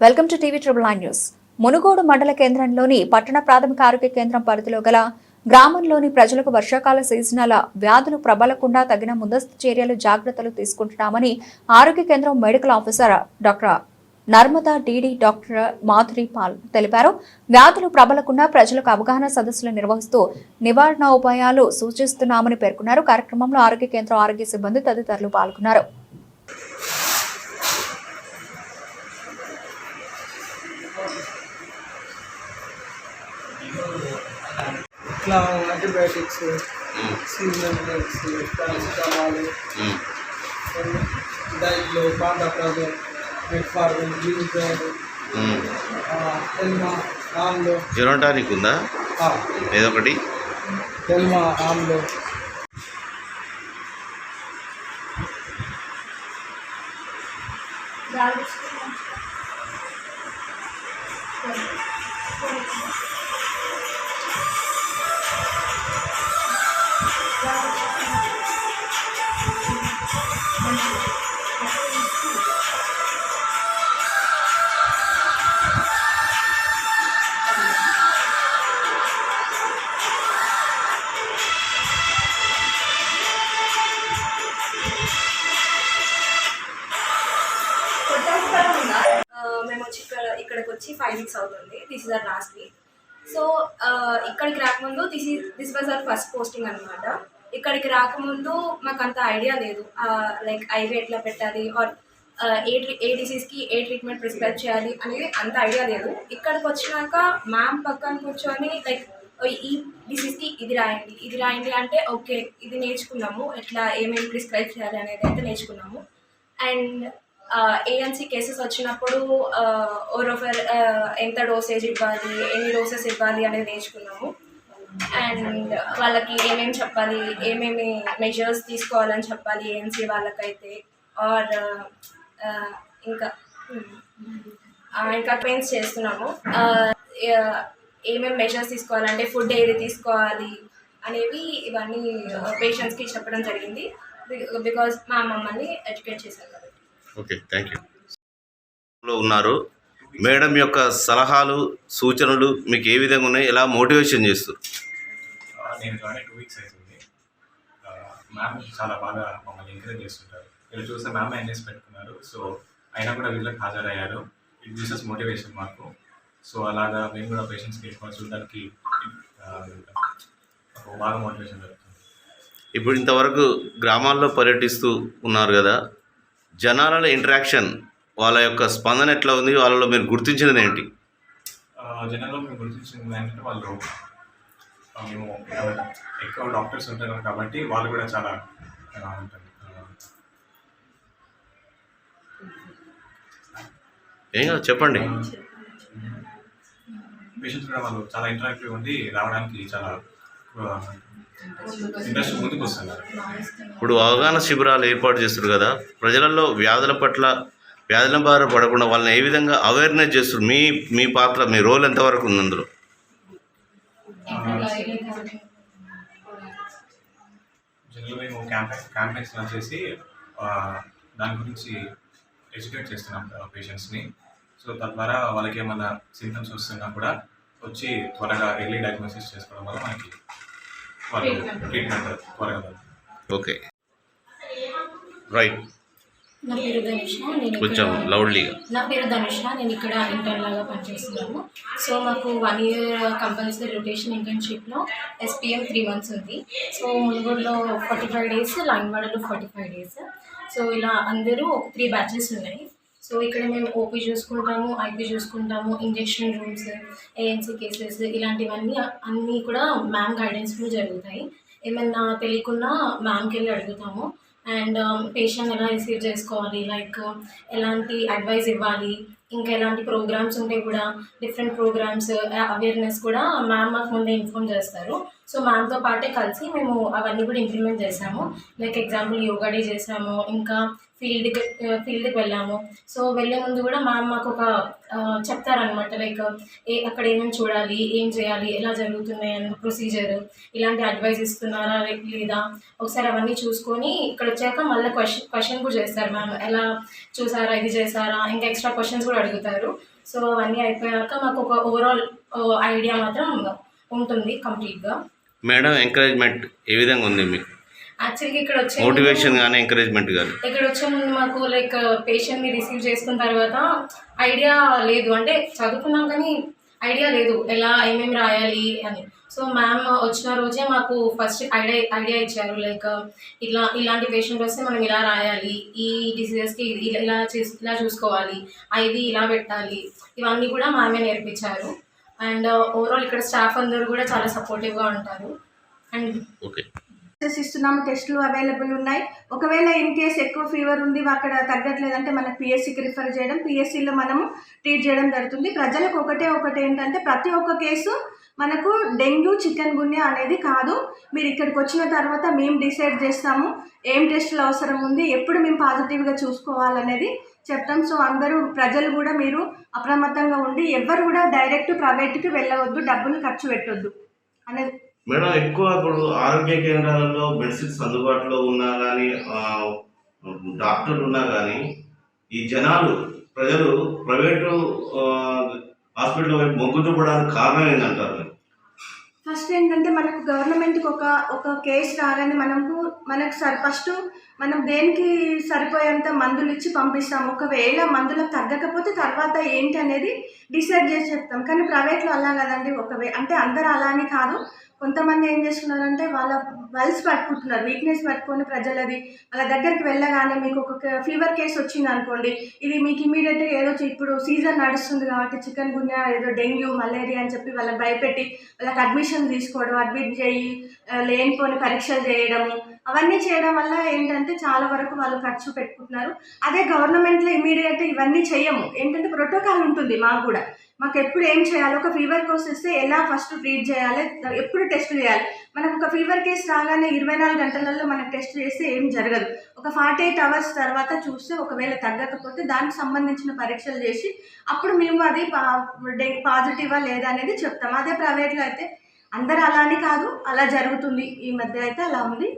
Welcome to TV triple nine news. Munugodu మండల కేంద్రంలోని పట్టణ ప్రాథమిక ఆరోగ్య కేంద్రం పరిధిలో గల గ్రామంలోని ప్రజలకు వర్షాకాల సీజనల్ వ్యాధులు ప్రబలకుండా తగిన ముందస్తు చర్యలు జాగ్రత్తలు తీసుకుంటున్నామని ఆరోగ్య కేంద్రం medical officer doctor Narmada D D doctor Madhuri Pal తెలిపారు. వ్యాధులు ప్రబలకుండా ప్రజలకు అవగాహన సదస్సులు నిర్వహిస్తూ నివారణ ఉపాయాలు సూచిస్తున్నామని పేర్కొన్నారు. కార్యక్రమంలో ఆరోగ్య కేంద్రం ఆరోగ్య సిబ్బంది తదితరులు పాల్గొన్నారు. ఇట్లా యాంటీబయాటిక్స్ సీజనల్ డ్రగ్స్ పారాసిటమాల్ డైట్లో పాండాప్రాజల్ మెట్ఫార్మిన్ గ్లూప్రైడ్ ఎల్మా ఆమ్లో. జ్వరం టానిక్ ఉందా? ఏదో ఒకటి ఎల్మా ఆమ్లో. ఆ, మేము ఇక్కడికి వచ్చి ఫైవ్ వీక్స్ అవుతుంది. This is are last week so ఇక్కడికి రాకముందు this is this was our first posting అనమాట ఇక్కడికి రాకముందు మాకు అంత ఐడియా లేదు. లైక్ ఐవీ ఎట్లా పెట్టాలి ఆర్ ఏ ట్రీ ఏ డిసీజ్కి ఏ ట్రీట్మెంట్ ప్రిస్క్రైబ్ చేయాలి అనేది అంత ఐడియా లేదు. ఇక్కడికి వచ్చినాక మ్యామ్ పక్కన కూర్చొని లైక్ ఈ డిసీజ్కి ఇది రాయండి ఇది రాయండి అంటే ఓకే ఇది నేర్చుకున్నాము ఎట్లా ఏమేమి ప్రిస్క్రైబ్ చేయాలి అనేది అయితే నేర్చుకున్నాము. అండ్ ఏఎన్సీ కేసెస్ వచ్చినప్పుడు ఓరోఫర్ ఎంత డోసేజ్ ఇవ్వాలి ఎన్ని డోసెస్ ఇవ్వాలి అనేది నేర్చుకున్నాము. అండ్ వాళ్ళకి ఏమేమి చెప్పాలి ఏమేమి మెజర్స్ తీసుకోవాలని చెప్పాలి ఏఎన్సీ వాళ్ళకైతే ఆర్ uh, ఇంకా ఇంకా పెయింట్స్ చేస్తున్నాము. ఏమేమి మెజర్స్ తీసుకోవాలంటే ఫుడ్ ఏది తీసుకోవాలి అనేవి ఇవన్నీ uh, పేషెంట్స్కి చెప్పడం జరిగింది. బికాజ్ మా మమ్మల్ని ఎడ్యుకేట్ చేశారు కాబట్టి. ఓకే థ్యాంక్ యూ ఉన్నారు. మేడం యొక్క సలహాలు సూచనలు మీకు ఏ విధంగా ఉన్నాయి? ఎలా మోటివేషన్ చేస్తారు? నేను జాయిన్ టూ వీక్స్ అవుతుంది మ్యామ్ చాలా బాగా మమ్మల్ని ఎంకరేజ్ చేస్తుంటారు. వీళ్ళు చూస్తే మ్యామ్ చేసి పెట్టుకున్నారు. సో అయినా కూడా వీళ్ళకి హాజరయ్యారు. ఇట్ గివ్స్ మోటివేషన్ మాకు. సో అలాగా మేము కూడా పేషెంట్స్కి చూడడానికి బాగా మోటివేషన్ జరుగుతుంది ఇప్పుడు ఇంతవరకు గ్రామాల్లో పర్యటిస్తూ ఉన్నారు కదా జనాల ఇంటరాక్షన్ వాళ్ళ యొక్క స్పందన ఎట్లా ఉంది? వాళ్ళలో మీరు గుర్తించినది ఏంటి? జనాల్లో మేము గుర్తించింది ఏంటంటే వాళ్ళు మేము ఎక్కువ డాక్టర్స్ ఉంటారు కాబట్టి వాళ్ళు కూడా చాలా ఉంటారు? ఏం కాదు చెప్పండి. పేషెంట్స్ కూడా వాళ్ళు చాలా ఇంటరాక్టివ్ ఉండి రావడానికి చాలా ఇంట్రెస్ట్ ముందుకు వస్తున్నారు. ఇప్పుడు అవగాహన శిబిరాలు ఏర్పాటు చేస్తారు కదా ప్రజలలో వ్యాధుల పట్ల వ్యాధుల బారి పడకుండా వాళ్ళని ఏ విధంగా అవేర్నెస్ చేస్తారు? మీ మీ పాత్ర మీ రోల్ ఎంతవరకు ఉంది అందులో? జనరల్ మేము క్యాంపెయిన్ క్యాంపెయిన్స్ రన్ చేసి ఆ, దాని గురించి ఎడ్యుకేట్ చేస్తున్నాం పేషెంట్స్ని. సో తద్వారా వాళ్ళకి ఏమైనా సింటమ్స్ వస్తున్నా కూడా వచ్చి త్వరగా ఎర్లీ డయాగ్నోసిస్ చేసుకోవడం వల్ల మనకి వాళ్ళు ట్రీట్మెంట్ త్వరగా. ఓకే. రైట్. నా పేరు ధనుష నేను కొంచెం ఇక్కడ లౌడ్లీగా నా పేరు ధనుష నేను ఇక్కడ ఇంటర్న్ లాగా పనిచేస్తున్నాను. సో మాకు one year compulsory rotation ఇంటర్న్షిప్లో S P M three months ఉంది. సో మునుగోడులో ఫార్టీ ఫైవ్ డేస్ లైన్వాడలో ఫార్టీ ఫైవ్ డేస్ సో ఇలా అందరూ త్రీ బ్యాచెస్ ఉన్నాయి. సో ఇక్కడ మేము ఓపీ చూసుకుంటాము ఐపీ చూసుకుంటాము ఇంజెక్షన్ రూమ్స్ ఏఎన్సీ కేసెస్ ఇలాంటివన్నీ అన్నీ కూడా మ్యామ్ గైడెన్స్లో జరుగుతాయి. ఏమన్నా తెలియకున్నా మ్యామ్కి వెళ్ళి అడుగుతాము. అండ్ um, పేషెంట్ ఎలా రిసీవ్ చేసుకోవాలి? లైక్ um, ఎలాంటి అడ్వైస్ ఇవ్వాలి? ఇంకా ఎలాంటి ప్రోగ్రామ్స్ ఉంటే కూడా డిఫరెంట్ ప్రోగ్రామ్స్ అవేర్నెస్ కూడా మ్యామ్ మాకు ముందే ఇన్ఫామ్ చేస్తారు. సో మ్యామ్తో పాటే కలిసి మేము అవన్నీ కూడా ఇంప్లిమెంట్ చేసాము. లైక్ ఎగ్జాంపుల్ యోగా డే చేసాము. ఇంకా ఫీల్డ్కి ఫీల్డ్కి వెళ్ళాము. సో వెళ్ళే ముందు కూడా మా మాకు ఒక చెప్తారనమాట లైక్ ఏ అక్కడ ఏమేమి చూడాలి ఏం చేయాలి ఎలా జరుగుతున్నాయి అన్న ప్రొసీజర్ ఇలాంటి అడ్వైస్ ఇస్తున్నారా లేదా? ఒకసారి అవన్నీ చూసుకొని ఇక్కడ వచ్చాక మళ్ళీ క్వశ్చన్ క్వశ్చన్ కూడా చేస్తారు మ్యామ్ ఎలా చూసారా ఇది చేశారా ఇంకా ఎక్స్ట్రా క్వశ్చన్స్ కూడా అడుగుతారు. సో అవన్నీ అయిపోయాక మాకు ఒక ఓవరాల్ ఐడియా మాత్రం ఉంటుంది కంప్లీట్గా మేడం ఎంకరేజ్మెంట్ ఏ విధంగా ఉంది మీకు? యాక్చువల్గా ఇక్కడ వచ్చే మోటివేషన్ కానీ ఎంకరేజ్మెంట్ కానీ ఇక్కడ వచ్చే ముందు మాకు లైక్ పేషెంట్ని రిసీవ్ చేసుకున్న తర్వాత ఐడియా లేదు. అంటే చదువుకున్నాం కానీ ఐడియా లేదు. ఎలా ఏమేమి రాయాలి అని. సో మ్యామ్ వచ్చిన రోజే మాకు ఫస్ట్ ఐడియా ఐడియా ఇచ్చారు. లైక్ ఇట్లా ఇలాంటి పేషెంట్ వస్తే మనం ఇలా రాయాలి. ఈ డిసీజెస్కి ఇలా చేసి ఇలా చూసుకోవాలి. ఐవి ఇలా పెట్టాలి. ఇవన్నీ కూడా మ్యామే నేర్పించారు. అండ్ ఓవరాల్ ఇక్కడ స్టాఫ్ అందరూ కూడా చాలా సపోర్టివ్గా ఉంటారు. అండ్ ఓకే ఇస్తున్నాము టెస్టులు అవైలబుల్ ఉన్నాయి. ఒకవేళ ఇన్ కేస్ ఎక్కువ ఫీవర్ ఉంది అక్కడ తగ్గట్లేదంటే మనకు పిఎస్సికి రిఫర్ చేయడం. పిఎస్సిలో మనము ట్రీట్ చేయడం జరుగుతుంది. ప్రజలకు ఒకటే ఒకటి ఏంటంటే ప్రతి ఒక్క కేసు మనకు డెంగ్యూ చికెన్ గున్యా అనేది కాదు. మీరు ఇక్కడికి వచ్చిన తర్వాత మేము డిసైడ్ చేస్తాము ఏం టెస్టులు అవసరం ఉంది ఎప్పుడు మేము పాజిటివ్గా చూసుకోవాలనేది చెప్తాం. సో అందరూ ప్రజలు కూడా మీరు అప్రమత్తంగా ఉండి ఎవరు కూడా డైరెక్ట్ ప్రైవేట్కి వెళ్ళవద్దు డబ్బులు ఖర్చు పెట్టొద్దు అనేది మేడం ఎక్కువ ఇప్పుడు ఆరోగ్య కేంద్రాలలో మెడిసిన్స్ అందుబాటులో ఉన్నా కానీ డాక్టర్లు ఉన్నా కానీ ఈ జనాలు ప్రజలు ప్రైవేటు హాస్పిటల్ వైపు మొగ్గు చూపడానికి కారణం ఏంటంటారు ఫస్ట్ ఏంటంటే మనకు గవర్నమెంట్కి ఒక ఒక కేసు రాగానే మనకు మనకు సరి ఫస్ట్ మనం దేనికి సరిపోయేంత మందులు ఇచ్చి పంపిస్తాం ఒకవేళ మందులకు తగ్గకపోతే తర్వాత ఏంటి అనేది డిసైడ్ చేసి చెప్తాం. కానీ ప్రైవేట్లో అలా కదండి. ఒకవే అంటే అందరూ అలా అని కాదు. కొంతమంది ఏం చేస్తున్నారంటే వాళ్ళ వల్స్ పట్టుకుంటున్నారు వీక్నెస్ పట్టుకొని ప్రజలది. వాళ్ళ దగ్గరికి వెళ్ళగానే మీకు ఒక ఫీవర్ కేసు వచ్చింది అనుకోండి ఇది మీకు ఇమీడియట్గా ఏదో ఇప్పుడు సీజన్ నడుస్తుంది కాబట్టి చికెన్ గున్యా ఏదో డెంగ్యూ మలేరియా అని చెప్పి వాళ్ళకి భయపెట్టి వాళ్ళకి అడ్మిషన్ తీసుకోవడం అడ్మిట్ చేయి లేనిపోని పరీక్షలు చేయడము. అవన్నీ చేయడం వల్ల ఏంటంటే చాలా వరకు వాళ్ళు ఖర్చు పెట్టుకుంటున్నారు. అదే గవర్నమెంట్లో ఇమీడియట్ ఇవన్నీ చేయము ఏంటంటే ప్రోటోకాల్ ఉంటుంది మాకు కూడా. మాకు ఎప్పుడు ఏం చేయాలి? ఒక ఫీవర్ కేసు ఇస్తే ఎలా ఫస్ట్ ట్రీట్ చేయాలి? ఎప్పుడు టెస్ట్ చేయాలి? మనకు ఒక ఫీవర్ కేసు రాగానే ఇరవై నాలుగు గంటలలో మనకు టెస్ట్ చేస్తే ఏం జరగదు. ఒక ఫార్టీ ఎయిట్ అవర్స్ తర్వాత చూస్తే ఒకవేళ తగ్గకపోతే దానికి సంబంధించిన పరీక్షలు చేసి అప్పుడు మేము అది పాజిటివా లేదా అనేది చెప్తాం. అదే ప్రైవేట్లో అయితే అందరు అలా అని కాదు అలా జరుగుతుంది. ఈ మధ్య అయితే అలా ఉంది.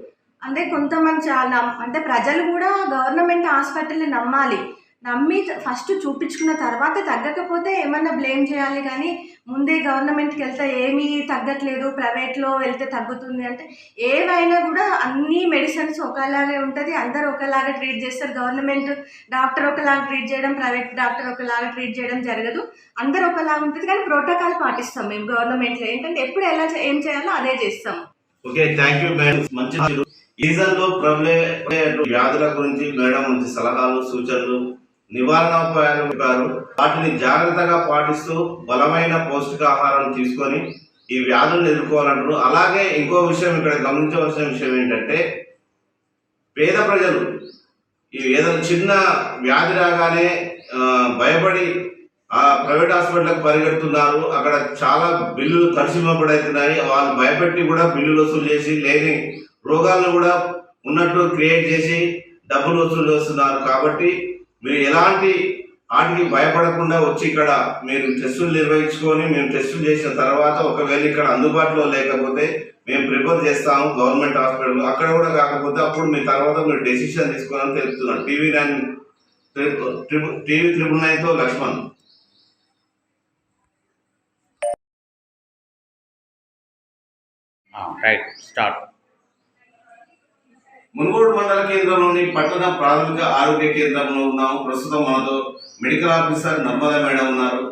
అంటే కొంతమంది చాలా అంటే ప్రజలు కూడా గవర్నమెంట్ హాస్పిటల్ని నమ్మాలి. నమ్మి ఫస్ట్ చూపించుకున్న తర్వాత తగ్గకపోతే ఏమన్నా బ్లేమ్ చేయాలి కానీ ముందే గవర్నమెంట్కి వెళ్తే ఏమీ తగ్గట్లేదు ప్రైవేట్లో వెళ్తే తగ్గుతుంది అంటే ఏవైనా కూడా అన్ని మెడిసిన్స్ ఒకలాగే ఉంటుంది. అందరు ఒకలాగా ట్రీట్ చేస్తారు. గవర్నమెంట్ డాక్టర్ ఒకలాగా ట్రీట్ చేయడం ప్రైవేట్ డాక్టర్ ఒకలాగా ట్రీట్ చేయడం జరగదు. అందరు ఒకలాగా ఉంటుంది కానీ ప్రోటోకాల్ పాటిస్తాం మేము గవర్నమెంట్లో ఏంటంటే ఎప్పుడు ఎలా ఏం చేయాలో అదే చేస్తాం. ఓకే థ్యాంక్ యూ మేడం మంచి సీజన్ ప్రబలే వ్యాధుల గురించి మేడం మంచి సలహాలు సూచనలు నివారణోపాయాలు చెప్పారు వాటిని జాగ్రత్తగా పాటిస్తూ బలమైన పౌష్టికాహారం తీసుకొని ఈ వ్యాధులను ఎదుర్కోవాలంటారు అలాగే ఇంకో విషయం ఇక్కడ గమనించవలసిన విషయం ఏంటంటే పేద ప్రజలు ఈ ఏదైనా చిన్న వ్యాధి రాగానే భయపడి ఆ ప్రైవేట్ హాస్పిటల్కి పరిగెడుతున్నారు. అక్కడ చాలా బిల్లులు తడిసిమపడవుతున్నాయి వాళ్ళు భయపెట్టి కూడా బిల్లులు వసూలు చేసి లేని రోగాలను కూడా ఉన్నట్టు క్రియేట్ చేసి డబ్బులు వసూలు చేస్తున్నారు. కాబట్టి మీరు ఎలాంటి వాటికి భయపడకుండా వచ్చి ఇక్కడ మీరు టెస్టులు నిర్వహించుకొని మేము టెస్టులు చేసిన తర్వాత ఒకవేళ ఇక్కడ అందుబాటులో లేకపోతే మేము ప్రిపేర్ చేస్తాము గవర్నమెంట్ హాస్పిటల్ అక్కడ కూడా కాకపోతే అప్పుడు మీ తర్వాత మీరు డెసిషన్ తీసుకోవాలని తెలుపుతున్నాను టీవీ నైన్ టీవీ ట్రిపుల్ నైన్తో Lakshman. Ah, right start Munugode మండల కేంద్రంలోని పట్టణ ప్రాథమిక ఆరోగ్య కేంద్రంలో ఉన్నాము. ప్రస్తుతం మనతో మెడికల్ ఆఫీసర్ నర్మద మేడం ఉన్నారు.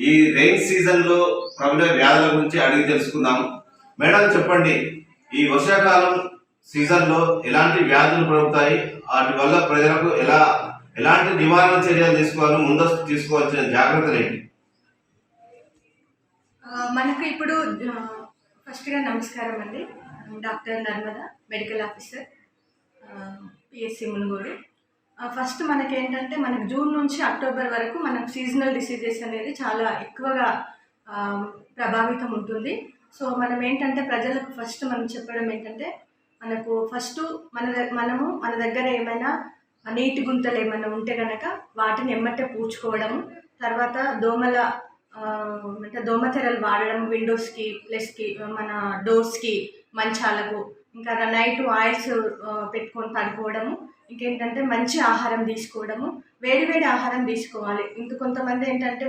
ఈ రెయిన్ సీజన్లో ప్రబల వ్యాధుల గురించి అడిగి తెలుసుకున్నాము మేడం చెప్పండి. ఈ వర్షాకాలం సీజన్లో ఎలాంటి వ్యాధులు ప్రబుతాయి వాటి వల్ల ప్రజలకు ఎలా ఎలాంటి నివారణ చర్యలు తీసుకోవాలి ముందస్తు తీసుకోవాల్సిన జాగ్రత్తలు ఏంటి? మనకు ఇప్పుడు ఫస్ట్గా నమస్కారం అండి. Doctor Narmada medical officer. P S C Munugodu. First మనకి ఏంటంటే మనకు జూన్ నుంచి అక్టోబర్ వరకు మనకు సీజనల్ డిసీజెస్ అనేది చాలా ఎక్కువగా ప్రభావితం ఉంటుంది. సో మనం ఏంటంటే ప్రజలకు ఫస్ట్ మనం చెప్పడం ఏంటంటే మనకు ఫస్ట్ మన మనము మన దగ్గర ఏమైనా నీటి గుంతలు ఏమైనా ఉంటే కనుక వాటిని ఎమ్మటే పూడ్చుకోవడము తర్వాత దోమల అంటే దోమతెరలు వాడడం విండోస్కి ప్లస్కి మన డోర్స్కి మంచాలకు ఇంకా నైట్ ఆయిల్స్ పెట్టుకొని పడుకోవడము ఇంకేంటంటే మంచి ఆహారం తీసుకోవడము వేడి వేడి ఆహారం తీసుకోవాలి. ఇంక కొంతమంది ఏంటంటే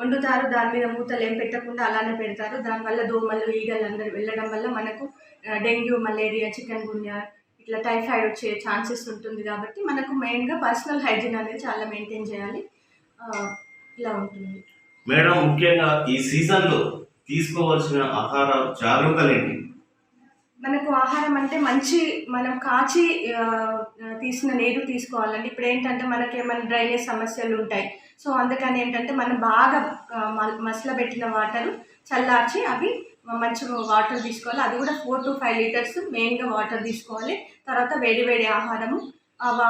వండుతారు దాని మీద మూతలు ఏం పెట్టకుండా అలానే పెడతారు. దానివల్ల దోమలు ఈగలు అందరు వెళ్ళడం వల్ల మనకు డెంగ్యూ మలేరియా చికెన్ గున్యా ఇట్లా టైఫాయిడ్ వచ్చే ఛాన్సెస్ ఉంటుంది కాబట్టి మనకు మెయిన్గా పర్సనల్ హైజీన్ అనేది చాలా మెయింటైన్ చేయాలి. ఇలా ఉంటుంది. మేడం ముఖ్యంగా ఈ సీజన్లో తీసుకోవాల్సిన ఆహార జాగ్రత్తలు ఏంటి? మనకు ఆహారం అంటే మంచి మనం కాచి తీసిన నీరు తీసుకోవాలండి. ఇప్పుడు ఏంటంటే మనకి ఏమైనా డ్రైనేజ్ సమస్యలు ఉంటాయి. సో అందుకని ఏంటంటే మనం బాగా ఆ, మ- మసలబెట్టిన వాటర్ చల్లార్చి అవి మంచి వాటర్ తీసుకోవాలి. అది కూడా ఫోర్ టు ఫైవ్ లీటర్స్ మెయిన్గా వాటర్ తీసుకోవాలి. తర్వాత వేడి వేడి ఆహారము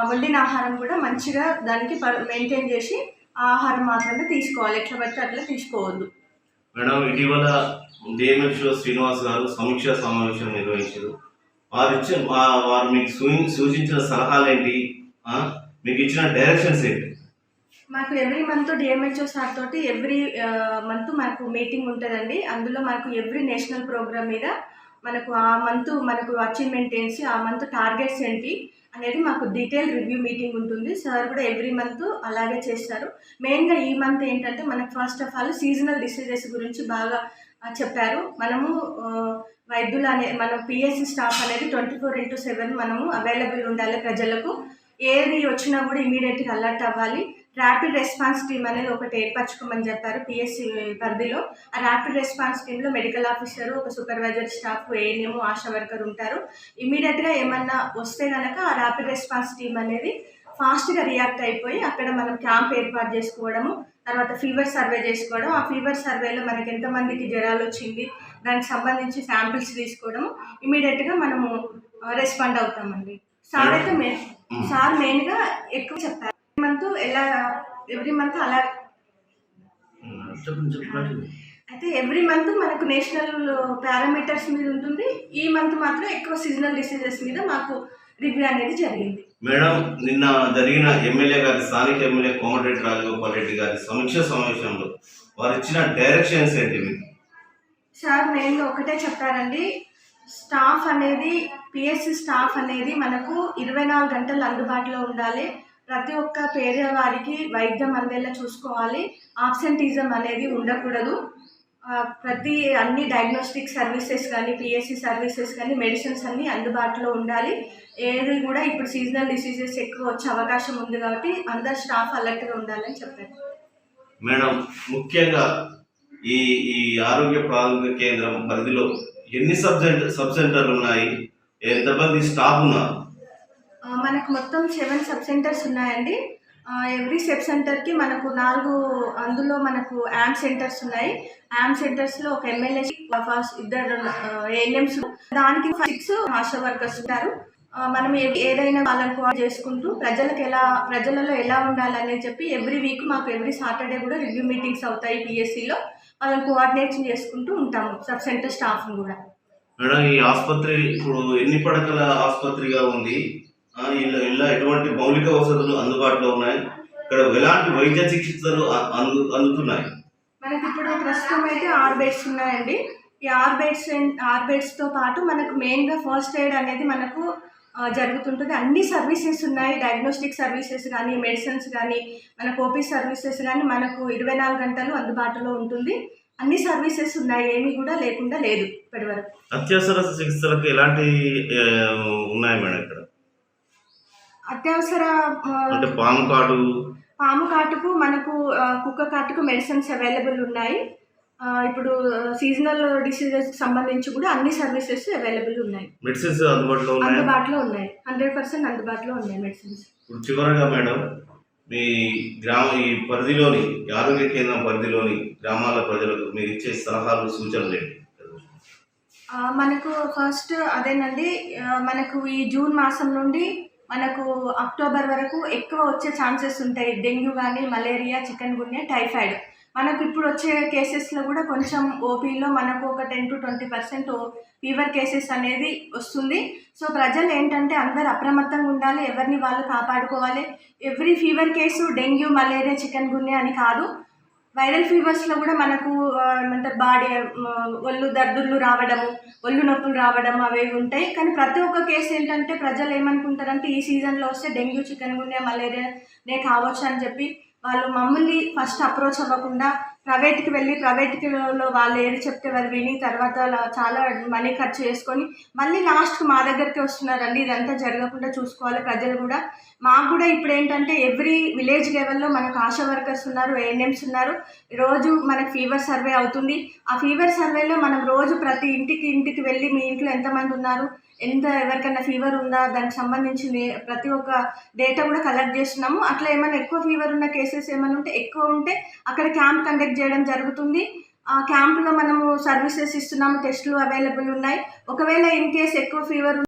వండిన ఆహారం కూడా మంచిగా దానికి మెయింటైన్ చేసి ఆ ఆహారం మాత్రమే తీసుకోవాలి. ఎట్లా పడితే అట్లా తీసుకోవద్దు. మేడం ఇటీవల డిఎంహెచ్ఓ శ్రీనివాస్ గారు సమీక్షా సమావేశం నిర్వహించారు. వారు ఇచ్చిన వారు మీకు సూచించిన సలహాలు ఏంటి మీకు ఇచ్చిన డైరెక్షన్స్ ఏంటి? మాకు every month D M H O sir తోటి ఎవ్రీ మంత్ మాకు మీటింగ్ ఉంటుందండి. అందులో మాకు ఎవ్రీ నేషనల్ ప్రోగ్రామ్ మీద మనకు ఆ మంత్ మనకు అచీవ్మెంట్ ఏంటి ఆ మంత్ టార్గెట్స్ ఏంటి అనేది మాకు డీటెయిల్ రివ్యూ మీటింగ్ ఉంటుంది. సార్ కూడా ఎవ్రీ మంత్ అలాగే చేస్తారు. మెయిన్గా ఈ మంత్ ఏంటంటే మనకు first of all seasonal diseases గురించి బాగా చెప్పారు. మనము వైద్యులు అనే మన పిఎస్సి స్టాఫ్ అనేది ట్వంటీ ఫోర్ ఇంటూ సెవెన్ మనము అవైలబుల్ ఉండాలి ప్రజలకు. ఏది వచ్చినా కూడా ఇమీడియట్గా అలర్ట్ అవ్వాలి. ర్యాపిడ్ రెస్పాన్స్ టీమ్ అనేది ఒకటి ఏర్పరచుకోమని చెప్పారు పిఎస్సి పరిధిలో. ఆ ర్యాపిడ్ రెస్పాన్స్ టీంలో మెడికల్ ఆఫీసర్ ఒక supervisor staff A N M ASHA worker ఉంటారు. ఇమీడియట్గా ఏమన్నా వస్తే కనుక ఆ ర్యాపిడ్ రెస్పాన్స్ టీం అనేది ఫాస్ట్గా రియాక్ట్ అయిపోయి అక్కడ మనం క్యాంప్ ఏర్పాటు చేసుకోవడము తర్వాత ఫీవర్ సర్వే చేసుకోవడం. ఆ ఫీవర్ సర్వేలో మనకి ఎంతమందికి జ్వరాలు వచ్చింది దానికి సంబంధించి శాంపిల్స్ తీసుకోవడము. ఇమీడియట్గా మనము రెస్పాండ్ అవుతామండి. సార్ అయితే మే సార్ మెయిన్గా ఎక్కువ చెప్పారు. మంత్ ఎలా ఎవ్రీ మంత్ అలా. అయితే ఎవ్రీ మంత్ మనకు నేషనల్ పారామీటర్స్ మీద ఉంటుంది. ఈ మంత్ మాత్రం ఎక్కువ సీజనల్ డిసీజెస్ మీద మాకు రివ్యూ అనేది జరిగింది. మేడం నిన్న జరిగిన ఎమ్మెల్యే గారి స్థానిక ఎమ్మెల్యే కోమటిరెడ్డి రాజగోపాల్ రెడ్డి గారి సమీక్ష సమావేశంలో వారు ఇచ్చిన డైరెక్షన్స్ ఏంటి సార్ మెయిన్గా ఒకటే చెప్పారండి స్టాఫ్ అనేది పిఎస్సి స్టాఫ్ అనేది మనకు ఇరవై నాలుగు గంటలు అందుబాటులో ఉండాలి. ప్రతి ఒక్క పేదవారికి వైద్యం అందేలా చూసుకోవాలి. ఆబ్సెంటిజం అనేది ఉండకూడదు. ప్రతి అన్ని డయాగ్నోస్టిక్ సర్వీసెస్ కానీ పిఎస్సి సర్వీసెస్ కానీ మెడిసిన్స్ అన్నీ అందుబాటులో ఉండాలి. ఏది కూడా ఇప్పుడు సీజనల్ డిసీజెస్ ఎక్కువ వచ్చే అవకాశం ఉంది కాబట్టి అందరు స్టాఫ్ అలర్ట్గా ఉండాలని చెప్పారు. మేడం ముఖ్యంగా ఈ ఈ ఆరోగ్య ప్రాథమిక కేంద్రం పరిధిలో ఎన్ని సబ్ సెంటర్ సబ్ సెంటర్లు ఉన్నాయి? ఎంతమంది స్టాఫ్ ఉన్నారు? మనకు మొత్తం సెవెన్ సబ్ సెంటర్స్ ఉన్నాయండి. ఎవ్రీ సెబ్ సెంటర్కి మనకు నాలుగు అందులో మనకు యామ్ సెంటర్స్ ఉన్నాయి. యామ్ సెంటర్స్లో ఒక ఎమ్మెల్యే ఇద్దరు ఏఎన్ఎంస్ దానికి సిక్స్ ఆశా వర్కర్స్ ఉంటారు. మనం ఏదైనా వాళ్ళని కోఆర్డినేట్ చేసుకుంటూ ప్రజలకు ఎలా ప్రజలలో ఎలా ఉండాలని చెప్పి ఎవ్రీ వీక్ మాకు ఎవ్రీ సాటర్డే కూడా రివ్యూ మీటింగ్స్ అవుతాయి పిఎస్సిలో వాళ్ళని కోఆర్డినేషన్ చేసుకుంటూ ఉంటాము సబ్ సెంటర్ స్టాఫ్ కూడా. మేడం ఈ ఆసుపత్రి ఇప్పుడు ఎన్ని పడకల ఆసుపత్రిగా ఉంది? ఇలా ఇలా ఎటువంటి మౌలిక వసతులు అందుబాటులో ఉన్నాయి? ఇక్కడ ఎలాంటి వైద్య చికిత్సలు అందు అందుతున్నాయి? మనకి ఇప్పుడు ప్రస్తుతం అయితే ఆరు బెడ్స్ ఉన్నాయండి. ఈ ఆరు బెడ్స్ ఆరు బెడ్స్తో పాటు మనకు మెయిన్గా ఫస్ట్ ఎయిడ్ అనేది మనకు జరుగుతుంటుంది. అన్ని సర్వీసెస్ ఉన్నాయి. డయాగ్నోస్టిక్ సర్వీసెస్ కానీ మెడిసిన్స్ కానీ మనకు ఓపీ సర్వీసెస్ కానీ మనకు ఇరవై నాలుగు గంటలు అందుబాటులో ఉంటుంది. అన్ని సర్వీసెస్ ఉన్నాయి. ఏమీ కూడా లేకుండా లేదు ఇప్పటివరకు. అత్యవసర చికిత్సలకు ఎలాంటి ఉన్నాయి మేడం ఇక్కడ? అత్యవసర అంటే పాము కాటు. పాము కాటుకు మనకు కుక్క కాటుకు మెడిసిన్స్ అవైలబుల్ ఉన్నాయి. ఇప్పుడు సీజనల్ డిసీజెస్ సంబంధించి కూడా అన్ని సర్వీసెస్ అవైలబుల్ ఉన్నాయి. మెడిసిన్స్ అందుబాటులో ఉన్నాయి? అందుబాటులో ఉన్నాయి. హండ్రెడ్ పర్సెంట్ అందుబాటులో ఉన్నాయి మెడిసిన్స్. ఇప్పుడు చివరగా మేడం మీ గ్రామ ఈ పరిధిలోని ఆరోగ్య కేంద్రం పరిధిలోని గ్రామాల ప్రజలకు మీరు ఇచ్చే సలహాలు సూచనలు ఏంటి? మనకు ఫస్ట్ అదేనండి మనకు ఈ జూన్ మాసం నుండి మనకు అక్టోబర్ వరకు ఎక్కువ వచ్చే ఛాన్సెస్ ఉంటాయి. డెంగ్యూ కానీ మలేరియా చికెన్ గున్యా టైఫాయిడ్. మనకు ఇప్పుడు వచ్చే కేసెస్లో కూడా కొంచెం ఓపీలో మనకు ఒక ten to twenty percent fever cases అనేది వస్తుంది. సో ప్రజలు ఏంటంటే అందరు అప్రమత్తంగా ఉండాలి ఎవరిని వాళ్ళు కాపాడుకోవాలి. Every fever case dengue malaria chikungunya అని కాదు. వైరల్ ఫీవర్స్లో కూడా మనకు ఏమంటారు బాడీ ఒళ్ళు దద్దుర్లు రావడము ఒళ్ళు నొప్పులు రావడం అవి ఉంటాయి. కానీ ప్రతి ఒక్క కేసు ఏంటంటే ప్రజలు ఏమనుకుంటారంటే ఈ సీజన్లో వస్తే డెంగ్యూ చికెన్ గుండె మలేరియా నే కావచ్చు అని చెప్పి వాళ్ళు మమ్మల్ని ఫస్ట్ అప్రోచ్ అవ్వకుండా ప్రైవేట్కి వెళ్ళి ప్రైవేట్కిలో వాళ్ళు ఏది చెప్తే వాళ్ళు విని తర్వాత అలా చాలా మనీ ఖర్చు చేసుకొని మళ్ళీ లాస్ట్కి మా దగ్గరికి వస్తున్నారండి. ఇదంతా జరగకుండా చూసుకోవాలి ప్రజలు కూడా. మాకు కూడా ఇప్పుడు ఏంటంటే ఎవ్రీ విలేజ్ లెవెల్లో మనకు ఆశా వర్కర్స్ ఉన్నారు ఏఎన్ఎంస్ ఉన్నారు. రోజు మనకు ఫీవర్ సర్వే అవుతుంది. ఆ ఫీవర్ సర్వేలో మనం రోజు ప్రతి ఇంటికి ఇంటికి వెళ్ళి మీ ఇంట్లో ఎంతమంది ఉన్నారు? ఎంత ఎవరికైనా ఫీవర్ ఉందా దానికి సంబంధించిన ప్రతి ఒక్క డేటా కూడా కలెక్ట్ చేస్తున్నాము. అట్లా ఏమైనా ఎక్కువ ఫీవర్ ఉన్న కేసెస్ ఏమైనా ఉంటే ఎక్కువ ఉంటే అక్కడ క్యాంప్ కండక్ట్ చేయడం జరుగుతుంది. ఆ క్యాంప్లో మనము సర్వీసెస్ ఇస్తున్నాము టెస్టులు అవైలబుల్ ఉన్నాయి. ఒకవేళ ఇన్ కేస్ ఎక్కువ ఫీవర్